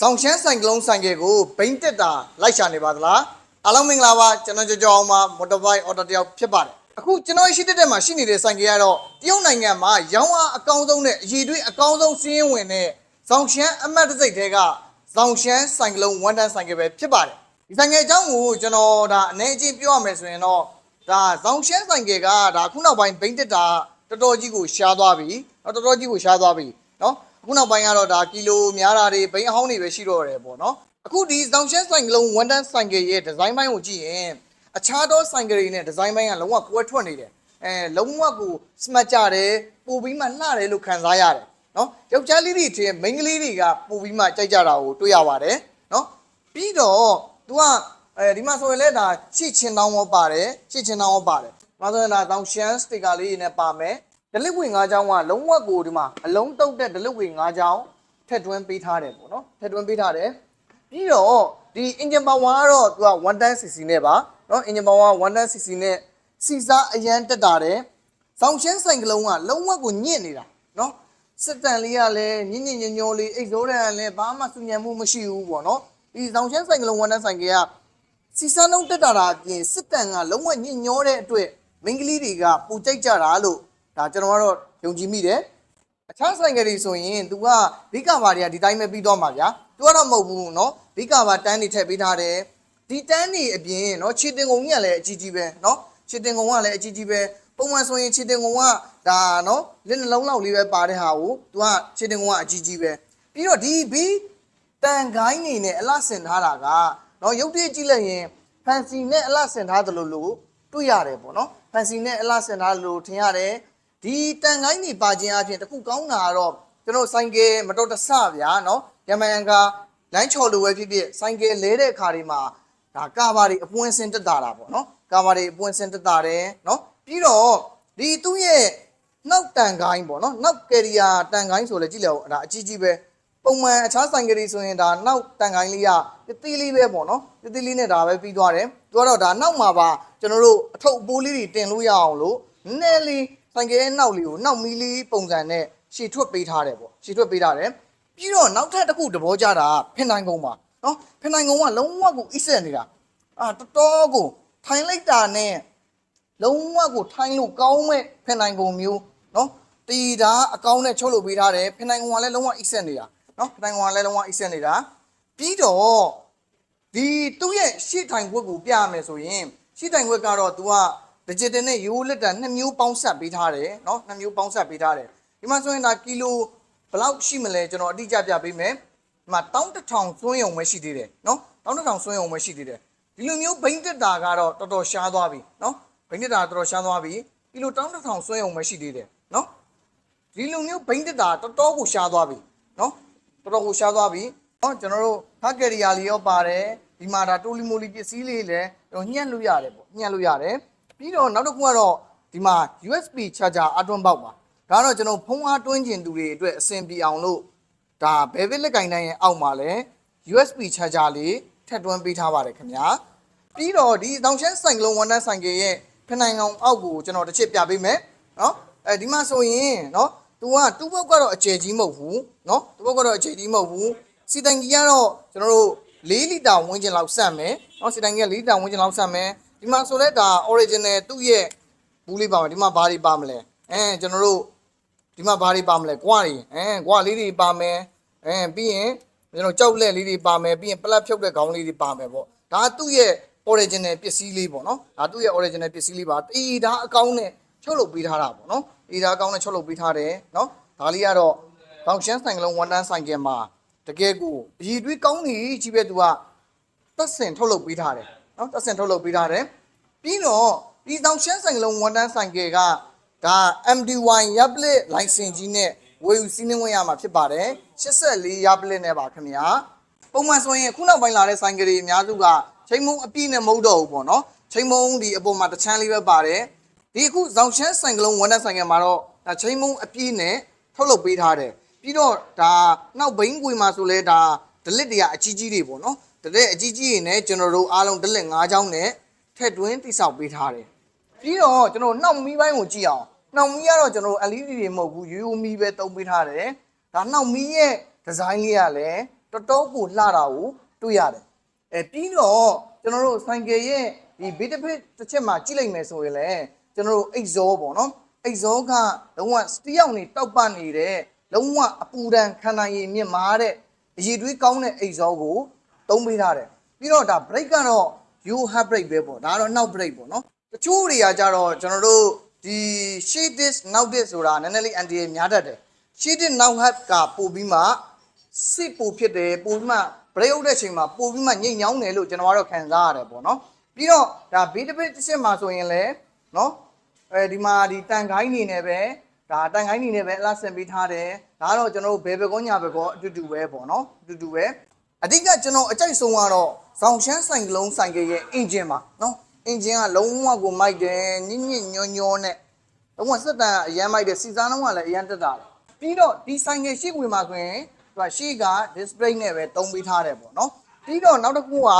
ဆောင်ချမ်းဆိုင်ကလုံးဆိုင်ကယ်ကိုဘိန်းတက်တာလိုက်ရှာနေပါသလားအားလုံးမင်္ဂလာပါကျွန်တော်ကြော်ကြော်အောင်ပါမော်တော်ဘိုက်အော်တိုတယောက်ဖြစ်ပါတယ်အခုကျွန်တော်ရှိတက်တက်မှာရှိနေတဲ့ဆိုင်ကယ်ကတော့တရုတ်နိုင်ငံမှာရောင်းအားအကောင်းဆုံးနဲ့အရည်အသွေးအကောင်းဆုံးစီးရင်ဝင်တဲ့ဆောင်ချမ်းအမတ်တစ်စိတ်တဲကဆောင်ချမ်းဆိုင်ကလုံးဝန်တန်းဆိုင်ကယ်ပဲဖြစ်ပါတယ်ဒီဆိုင်ကယ်အကြောင်းကိုကျွန်တော်ဒါအနေအချင်းပြောရမယ်ဆိုရင်တော့ဒါဆောင်ချမ်းဆိုင်ကယ်ကဒါခုနောက်ပိုင်းဘိန်းတက်တာတော်တော်ကြီးကိုရှားသွားပြီနော်တော်တော်ကြီးကိုရှားသွားပြီနော် အခုနောက်ပိုင်းကတော့ဒါကီလိုများတာတွေဘိန်းအဟောင်းတွေပဲရှိတော့တယ်ပေါ့နော်အခုဒီဇောင်ရှက်ဆိုင်ကလုံးဝန်တန်းဆိုင်ကရဲ့ဒီဇိုင်းပိုင်းကိုကြည့်ရင်အခြားသောဆိုင်ကတွေနဲ့ဒီဇိုင်းပိုင်းကလုံးဝကွဲထွက်နေတယ်အဲလုံးဝကိုစမတ်ကြတယ်ပိုပြီးမှလှတယ်လို့ခံစားရတယ်နော်ယောက်ျားလေးတွေထင်မိန်းကလေးတွေကပိုပြီးမှကြိုက်ကြတာကိုတွေ့ရပါတယ်နော်ပြီးတော့ तू ကအဲဒီမှာဆိုရင်လည်းဒါရှစ်ချင်တောင်းရောပါတယ်ရှစ်ချင်တောင်းရောပါတယ်ဒါဆိုရင်ဒါဇောင်ရှန်စတစ်ကာလေးတွေနဲ့ပါမယ် ဒလစ်ဝင်၅ချောင်းကလုံးဝကိုဒီမှာအလုံးတုတ်တဲ့ဒလစ်ဝင်၅ချောင်းထက်တွင်းပေးထားတယ်ပေါ့နော်ထက်တွင်းပေးထားတယ်ပြီးတော့ဒီ engine power ကတော့သူက 110cc နဲ့ပါနော် engine power 110cc နဲ့စီစားအရန်တက်တာတယ်စောင်းရှင်းဆိုင်ကလုံးကလုံးဝကိုညစ်နေတာနော်စစ်တန်လေးကလည်းညင်ညင်ညညိုလေးအိတ်စိုးတန်ကလည်းဘာမှစူညံမှုမရှိဘူးပေါ့နော်ဒီစောင်းရှင်းဆိုင်ကလုံး110ဆိုင်ကကစီစန်းလုံးတက်တာတာအပြင်စစ်တန်ကလုံးဝညှဉ်းညောတဲ့အတွက်မိန်းကလေးတွေကပူကြိုက်ကြတာလို့ ဒါကျွန်တော်ကတော့ယုံကြည်မိတယ်အခြားဆိုင်ကလေးဆိုရင် तू ကဘိကဘာတွေကဒီတိုင်းပဲပြီးတော့မှာဗျာ तू ကတော့မဟုတ်ဘူးเนาะဘိကဘာတန်းတွေထည့်ပေးထားတယ်ဒီတန်းတွေအပြင်เนาะခြေတင်ကုံကြီးကလည်းအကြီးကြီးပဲเนาะခြေတင်ကုံကလည်းအကြီးကြီးပဲပုံမှန်ဆိုရင်ခြေတင်ကုံကဒါเนาะလက်နှလုံးလောက်လေးပဲပါတဲ့ဟာကို तू ကခြေတင်ကုံကအကြီးကြီးပဲပြီးတော့ဒီဘီ တန်ကိုင်းနေနဲ့အလှဆင်ထားတာကနော်ရုပ်တရက်ကြည့်လိုက်ရင်ဖန်စီနဲ့အလှဆင်ထားတယ်လို့လို့တွေ့ရတယ်ပေါ့နော်ဖန်စီနဲ့အလှဆင်ထားတယ်လို့ထင်ရတယ် ဒီတန်ကိုင်းနေပါခြင်းအပြင်တခုကောင်းတာကတော့ကျွန်တော်ဆိုင်ကယ်မတော်တဆဗျာနော်ရမန်ကလိုင်းချော်လိုပဲဖြစ်ဖြစ်ဆိုင်ကယ်လဲတဲ့အခါတွေမှာဒါကာဘာတွေအပွင့်စင်တက်တာတာပေါ့နော်ကာဘာတွေအပွင့်စင်တက်တာတယ်နော်ပြီးတော့ဒီသူ့ရဲ့နောက်တန်ကိုင်းပေါ့နော်နောက်ကယ်ရီယာတန်ကိုင်းဆိုလဲကြည့်လိုက်အောင်ဒါအကြီးကြီးပဲပုံမှန်အခြားဆိုင်ကလေးဆိုရင်ဒါနောက်တန်ကိုင်းလေးကတတိလေးပဲပေါ့နော်တတိလေးနဲ့ဒါပဲပြီးသွားတယ်သူကတော့ဒါနောက်မှာပါကျွန်တော်တို့အထုပ်အပိုးလေးတွေတင်လို့ရအောင်လို့နည်းနည်းလေး ဆိုင်ကလေးနောက်လေးကိုနောက်မီလေးပုံစံနဲ့ရှည်ထွက်ပေးထားတယ်ပေါ့ရှည်ထွက်ပေးထားတယ်ပြီးတော့နောက်ထပ်တစ်ခုသဘောကျတာဖင်နိုင်ကုန်းပါနော်ဖင်နိုင်ကုန်းကလုံးဝကိုအိဆက်နေတာအာတော်တော်ကိုထိုင်လိုက်တာနဲ့လုံးဝကိုထိုင်းလို့ကောင်းမဲ့ဖင်နိုင်ကုန်မျိုးနော်တီတာအကောင်းနဲ့ချုပ်လုပ်ပေးထားတယ်ဖင်နိုင်ကုန်ကလည်းလုံးဝအိတ်ဆက်နေတာနော်ဖင်နိုင်ကုန်ကလည်းလုံးဝအိတ်ဆက်နေတာပြီးတော့ဒီသူ့ရဲ့ရှေ့ထိုင်ခွက်ကိုပြရမယ်ဆိုရင်ရှေ့ထိုင်ခွက်ကတော့ तू က digital နဲ့ရိုးလက်တာနှစ်မျိုးပေါင်းဆက်ပေးထားတယ်နော်နှစ်မျိုးပေါင်းဆက်ပေးထားတယ်ဒီမှာဆိုရင်ဒါကီလိုဘယ်လောက်ရှိမလဲကျွန်တော်အတိအကျပြပေးမယ်ဒီမှာ1100စွန်းယုံပဲရှိသေးတယ်နော်1100စွန်းယုံပဲရှိသေးတယ်ဒီလိုမျိုးဘိန်းတက်တာကတော့တော်တော်ရှားသွားပြီနော်ဘိန်းတက်တာတော်တော်ရှားသွားပြီဒီလိုတောင်းတစ်ထောင်ဆွဲအောင်မရှိသေးတယ်နော်ဒီလိုမျိုးဘိန်းတက်တာတော်တော်ကိုရှားသွားပြီနော်တော်တော်ကိုရှားသွားပြီနော်ကျွန်တော်တို့ဟက်ကရီယာလေးရောပါတယ်ဒီမှာဒါတိုလီမိုလီပစ္စည်းလေးလည်းကျွန်တော်ညှက်လို့ရတယ်ပေါ့ညှက်လို့ရတယ် ပြီးတော့နောက်တစ်ခုကတော့ဒီမှာ USB charger အတွန်းပေါက်ပါဒါတော့ကျွန်တော်ဖုန်းအားတွင်းကျင်သူတွေအတွက်အဆင်ပြေအောင်လို့ဒါဘယ်ဘစ်လက်ကင်တိုင်းရဲ့အောက်မှာလည်း USB charger လေးထည့်တွန်းပေးထားပါတယ်ခင်ဗျာပြီးတော့ဒီတောင်ချမ်းဆိုင်ကလုံးဝန်တန်းဆိုင်ကရဲ့ဖနိုင်ကောင်အောက်ကိုကျွန်တော်တစ်ချက်ပြပေးမယ်နော်အဲဒီမှာဆိုရင်နော် तू ကတူးပေါက်ကတော့အကျယ်ကြီးမဟုတ်ဘူးနော်တူးပေါက်ကတော့အကျယ်ကြီးမဟုတ်ဘူးစီတိုင်ကြီးကတော့ကျွန်တော်တို့4လီတာဝန်းကျင်လောက်ဆက်မယ်နော်စီတိုင်ကြီးက4လီတာဝန်းကျင်လောက်ဆက်မယ် ဒီမှာဆိုလဲဒါ original သူ့ရဲ့ဘူးလေးပါမယ်ဒီမှာဘာတွေပါမလဲအဲကျွန်တော်တို့ဒီမှာဘာတွေပါမလဲကွာတွေအဲကွာလေးတွေပါမယ်အဲပြီးရင်ကျွန်တော်ကြောက်လက်လေးတွေပါမယ်ပြီးရင်ပလက်ဖြုတ်တဲ့ခေါင်းလေးတွေပါမယ်ပေါ့ဒါသူ့ရဲ့ original ပစ္စည်းလေးပေါ့နော်ဒါသူ့ရဲ့ original ပစ္စည်းလေးပါတီဒါအကောင်းနဲ့ချုပ်လုပ်ပေးထားတာပေါ့နော်တီဒါအကောင်းနဲ့ချုပ်လုပ်ပေးထားတယ်နော်ဒါလေးကတော့ဘောင်ရှမ်းဆိုင်ကလုံးဝန်တန်းဆိုင်ကမှာတကယ်ကိုအည်တွေးကောင်းနေကြီးပဲသူကတက်စင်ထုတ်လုပ်ပေးထားတယ် နော်တက်စင်ထုတ်လုပ်ပေးထားတယ်ပြီးတော့ဒီတောင်ရှမ်းဆိုင်ကလုံးဝန်တန်းဆိုင်ကကဒါ MD1 ရပ်ပလက် license ကြီးနဲ့ဝယ်ယူစီးနှင်းဝင်ရမှာဖြစ်ပါတယ်84ရပ်ပလက်နဲ့ပါခင်ဗျာပုံမှန်ဆိုရင်ခုနောက်ပိုင်းလာတဲ့ဆိုင်ကလေးအများစုကချိန်မုံအပြည့်နဲ့မဟုတ်တော့ဘူးပေါ့နော်ချိန်မုံဒီအပေါ်မှာတစ်ချမ်းလေးပဲပါတယ်ဒီအခုဇောင်ချမ်းဆိုင်ကလုံးဝန်တဲ့ဆိုင်ကမှာတော့ဒါချိန်မုံအပြည့်နဲ့ထုတ်လုပ်ပေးထားတယ်ပြီးတော့ဒါနောက်ဘိန်းကွေမှာဆိုလဲဒါဒလစ်တွေကအကြီးကြီးတွေပေါ့နော် ဒလစ်အကြီးကြီးတွေနဲ့ကျွန်တော်တို့အားလုံးဒလစ်၅ချောင်းနဲ့ထက်တွင်းတိဆောက်ပေးထားတယ်ပြီးတော့ကျွန်တော်နှောက်မီးပိုင်းကိုကြည့်အောင်နှောက်မီးကတော့ကျွန်တော် LED တွေမဟုတ်ဘူးရိုးရိုးမီးပဲတုံးပေးထားတယ်ဒါနှောက်မီးရဲ့ဒီဇိုင်းလေးကလည်းတော်တော်ကိုလှတာကိုတွေ့ရတယ်အဲပြီးတော့ကျွန်တော်တို့ဆိုင်ကယ်ရဲ့ဒီဘေးတစ်ဖက်တစ်ချက်မှာကြည့်လိုက်မယ်ဆိုရင်လည်းကျွန်တော်တို့အိတ်ဇောပေါ့နော်အိတ်ဇောကလုံးဝစတီးရောက်နေတောက်ပနေတဲ့လုံးဝအပူဒဏ်ခံနိုင်ရည်မြင့်မားတဲ့အရည်တွေးကောင်းတဲ့အိတ်ဇောကို သုံးပေးထားတယ်ပြီးတော့ဒါ break ကတော့ you have break ပဲပေါ့ဒါကတော့နောက် break ပေါ့နော်တချို့တွေကကြတော့ကျွန်တော်တို့ဒီ shade this now this ဆိုတာနည်းနည်းလေး anti များတတ်တယ် shade this now have ကပို့ပြီးမှစစ်ပို့ဖြစ်တယ်ပို့ပြီးမှ break ဥတဲ့အချိန်မှာပို့ပြီးမှညိတ်ညောင်းတယ်လို့ကျွန်တော်ကတော့ခံစားရတယ်ပေါ့နော်ပြီးတော့ဒါဘေးတစ်ဖက်တစ်ချက်မှာဆိုရင်လည်းနော်အဲဒီမှာဒီတန်ခိုင်းနေနေပဲဒါတန်ခိုင်းနေနေပဲအလားဆင်ပေးထားတယ်ဒါကတော့ကျွန်တော်တို့ဘယ်ဘက်ကောညာဘက်ကောအတူတူပဲပေါ့နော်အတူတူပဲ အဓိကကျွန်တော်အကြိုက်ဆုံးကတော့ဇောင်ရှမ်းဆိုင်ကလုံးဆိုင်ကရဲ့အင်ဂျင်ပါနော်အင်ဂျင်ကလုံးဝကိုမိုက်တယ်ညညညောညောနဲ့လုံးဝစက်တန်အရန်မိုက်တယ်စီစားလုံးကလည်းအရန်တက်တာတယ်ပြီးတော့ဒီဆိုင်ငယ်ရှိခွေမှာဆိုရင်သူကရှေ့က display နဲ့ပဲတုံးပေးထားတယ်ပေါ့နော်ပြီးတော့နောက်တစ်ခုက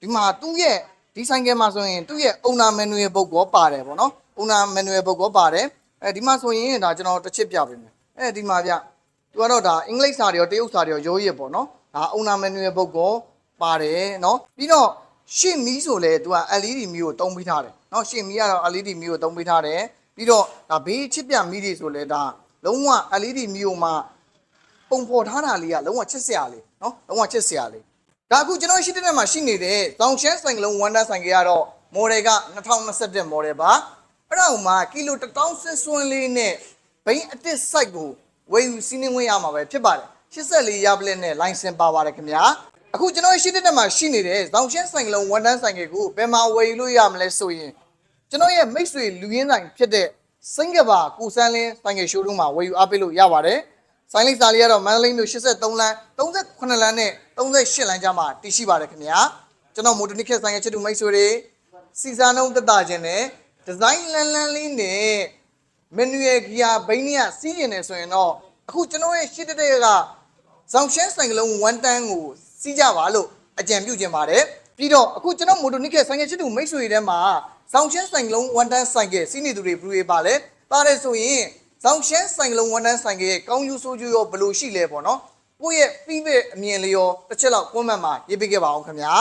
ဒီမှာသူ့ရဲ့ဒီဆိုင်ငယ်မှာဆိုရင်သူ့ရဲ့ owner manual book ကိုပါတယ်ပေါ့နော် owner manual book ကိုပါတယ်အဲဒီမှာဆိုရင်ဒါကျွန်တော်တစ်ချက်ပြပေးမယ်အဲဒီမှာဗျသူကတော့ဒါအင်္ဂလိပ်စာတွေရောတရုတ်စာတွေရောရိုးရစ်ပေါ့နော် ဒါ owner manual book ကိုပါတယ်နော်ပြီးတော့ရှင့်မီးဆိုလဲသူက LED မီးကိုတုံးပေးထားတယ်နော်ရှင့်မီးကတော့ LED မီးကိုတုံးပေးထားတယ်ပြီးတော့ဒါဘေးချစ်ပြမီးတွေဆိုလဲဒါလုံးဝ LED မီးဟိုမှာပုံဖော်ထားတာလေးကလုံးဝချစ်စရာလေးနော်လုံးဝချစ်စရာလေးဒါအခုကျွန်တော်ရှိတဲ့နေရာမှာရှိနေတဲ့ဇောင်ရှမ်းဆိုင်ကလုံးဝမ်ဒါဆိုင်ကကတော့ model က2021 model ပါအဲ့ဒါဟိုမှာကီလို1000ဆစ်စွန်းလေးနဲ့ဘိန်းအတစ် site ကိုဝယ်ယူစီးနှင်းဝင်ရမှာပဲဖြစ်ပါတယ် 84ရပလက်နဲ့ license ပါပါတယ်ခင်ဗျာအခုကျွန်တော်ရှိတဲ့နေရာမှာရှိနေတဲ့ဇောင်ရှမ်းဆိုင်ကလုံးဝမ်ဒါဆိုင်ကကိုဘယ်မှာဝယ်ယူလို့ရမလဲဆိုရင်ကျွန်တော်ရဲ့မိတ်ဆွေလူရင်းဆိုင်ဖြစ်တဲ့စိန်ကဘာကိုစန်းလင်းဆိုင်ကရှိုးရုံးမှာဝယ်ယူအားပေးလို့ရပါတယ်။ဆိုင်လိပ်စာလေးကတော့မန္တလေးမြို့83လမ်း38လမ်းနဲ့38လမ်းကြားမှာတည်ရှိပါတယ်ခင်ဗျာ။ကျွန်တော်မိုတိုနစ်ခက်ဆိုင်ရဲ့ချစ်သူမိတ်ဆွေတွေစီစားနှုံးတက်တာခြင်းနဲ့ဒီဇိုင်းလန်းလန်းလေးနဲ့မနူရယ်ဂီယာဘိန်းကြီးကစီးကျင်နေဆိုရင်တော့အခုကျွန်တော်ရဲ့ရှစ်တက်တဲ့က ဇောင်ရှဲဆိုင်ကလုံးဝန်တန်းကိုစီးကြပါလို့အကြံပြုခြင်းပါတယ်ပြီးတော့အခုကျွန်တော်မိုတိုနစ်ကဆိုင်ကချစ်သူမိတ်ဆွေတွေထဲမှာဇောင်ရှဲဆိုင်ကလုံးဝန်တန်းဆိုင်ကစီးနေသူတွေဘယ်လိုတွေပါလဲပါတယ်ဆိုရင်ဇောင်ရှဲဆိုင်ကလုံးဝန်တန်းဆိုင်ကရဲ့ကောင်းကျိုးဆိုးကျိုးရောဘယ်လိုရှိလဲပေါ့နော်ကိုယ့်ရဲ့ feedback အမြင်လေးရောတစ်ချက်လောက် comment မှာရေးပေးခဲ့ပါအောင်ခင်ဗျာ